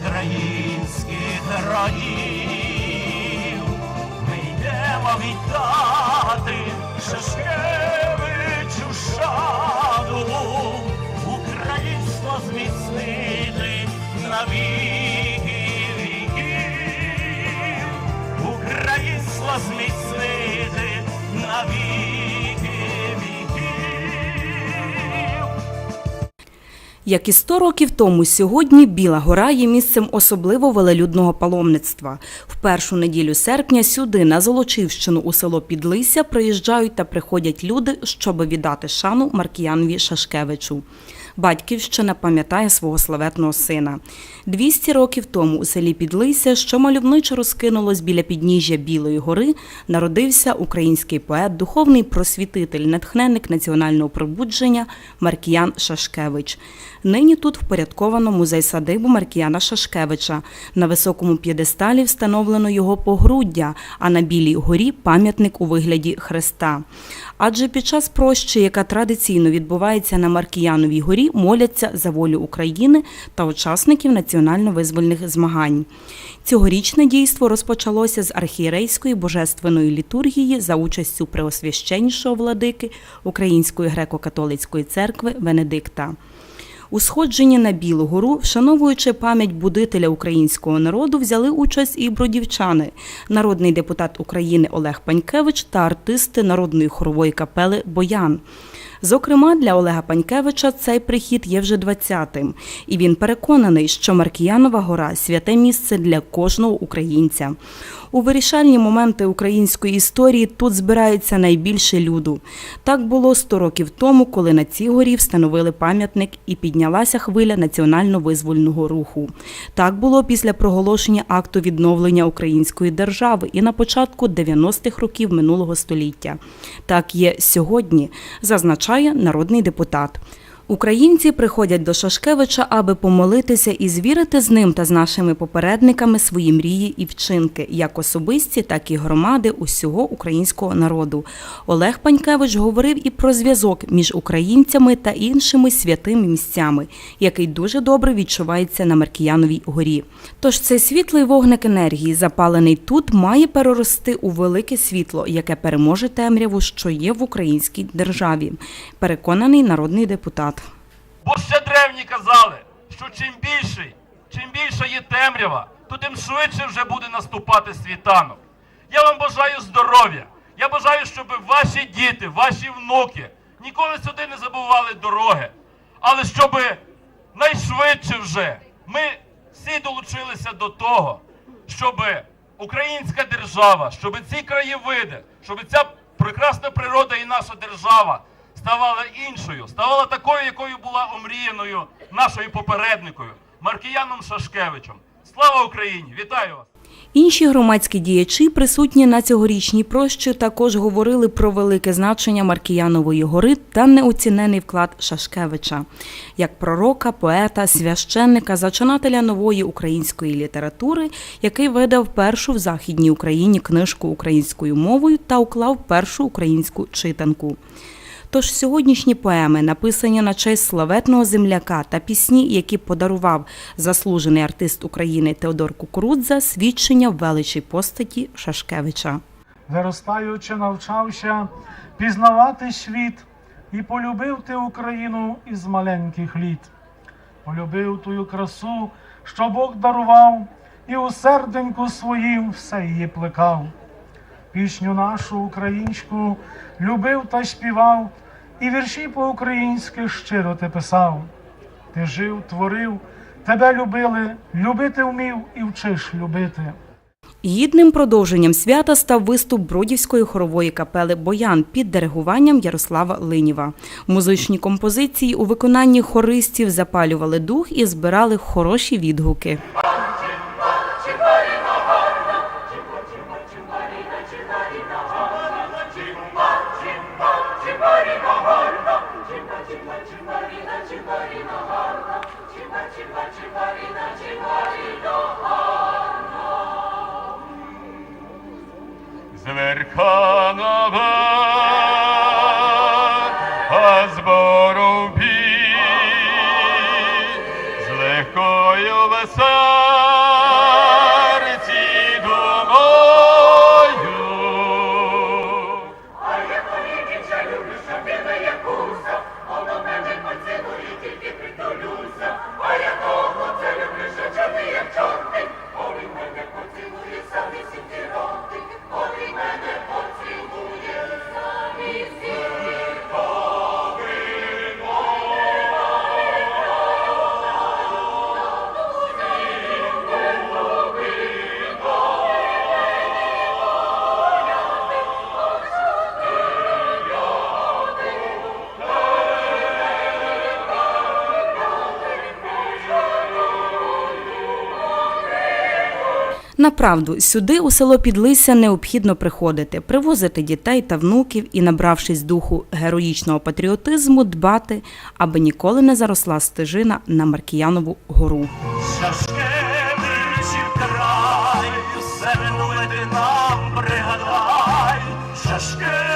українських героїв. Ми йдемо вітати Шашкевичу шану, українство зміцнити на віки віків, українство зміцнити на Як і 100 років тому, сьогодні Біла Гора є місцем особливо велелюдного паломництва. В першу неділю серпня сюди, на Золочівщину, у село Підлися, приїжджають та приходять люди, щоб віддати шану Маркіянові Шашкевичу. Батьківщина пам'ятає свого славетного сина. 200 років тому у селі Підлися, що мальовничо розкинулось біля підніжжя Білої гори, народився український поет, духовний просвітитель, натхненник національного пробудження Маркіян Шашкевич. Нині тут впорядковано музей садибу Маркіяна Шашкевича. На високому п'єдесталі встановлено його погруддя, а на Білій горі пам'ятник у вигляді хреста. Адже під час прощі, яка традиційно відбувається на Маркіяновій горі, моляться за волю України та учасників національно-визвольних змагань. Цьогорічне дійство розпочалося з архієрейської божественної літургії за участю преосвященнішого владики Української греко-католицької церкви Венедикта. У сходженні на Білу гору, вшановуючи пам'ять будителя українського народу, взяли участь і бродівчани, народний депутат України Олег Панькевич та артисти народної хорової капели Боян. Зокрема, для Олега Панькевича цей прихід є вже 20-тим, і він переконаний, що Маркіянова гора святе місце для кожного українця. У вирішальні моменти української історії тут збирається найбільше люду. Так було 100 років тому, коли на цій горі встановили пам'ятник і піднялася хвиля національно-визвольного руху. Так було після проголошення акту відновлення української держави і на початку 90-х років минулого століття. Так є сьогодні, зазначає народний депутат. Українці приходять до Шашкевича, аби помолитися і звірити з ним та з нашими попередниками свої мрії і вчинки, як особисті, так і громади усього українського народу. Олег Панькевич говорив і про зв'язок між українцями та іншими святими місцями, який дуже добре відчувається на Маркіяновій горі. Тож цей світлий вогник енергії, запалений тут, має перерости у велике світло, яке переможе темряву, що є в українській державі. Переконаний народний депутат. Бо ще древні казали, що чим більший, чим більша є темрява, то тим швидше вже буде наступати світанок. Я вам бажаю здоров'я. Я бажаю, щоб ваші діти, ваші внуки ніколи сюди не забували дороги, але щоб найшвидше вже ми всі долучилися до того, щоб українська держава, щоб ці краєвиди, щоб ця прекрасна природа і наша держава ставала іншою, ставала такою, якою була омріяною нашою попередникою Маркіяном Шашкевичем. Слава Україні! Вітаю вас! Інші громадські діячі, присутні на цьогорічній прощі, також говорили про велике значення Маркіянової гори та неоцінений вклад Шашкевича як пророка, поета, священника, зачинателя нової української літератури, який видав першу в західній Україні книжку українською мовою та уклав першу українську читанку. Тож сьогоднішні поеми, написані на честь славетного земляка та пісні, які подарував заслужений артист України Теодор Кукурудза, свідчення величі постаті Шашкевича. Виростаючи, навчався пізнавати світ і полюбив ти Україну із маленьких літ. Полюбив тую красу, що Бог дарував, і у серденьку своїм все її плекав. Пісню нашу українську любив та співав, і вірші по-українськи щиро ти писав. Ти жив, творив, тебе любили, любити вмів і вчиш любити. Гідним продовженням свята став виступ Бродівської хорової капели Боян під диригуванням Ярослава Линіва. Музичні композиції у виконанні хористів запалювали дух і збирали хороші відгуки. Зверханого Направду, сюди у село Підлися необхідно приходити, привозити дітей та внуків і, набравшись духу героїчного патріотизму, дбати, аби ніколи не заросла стежина на Маркіянову гору. Шашкевичів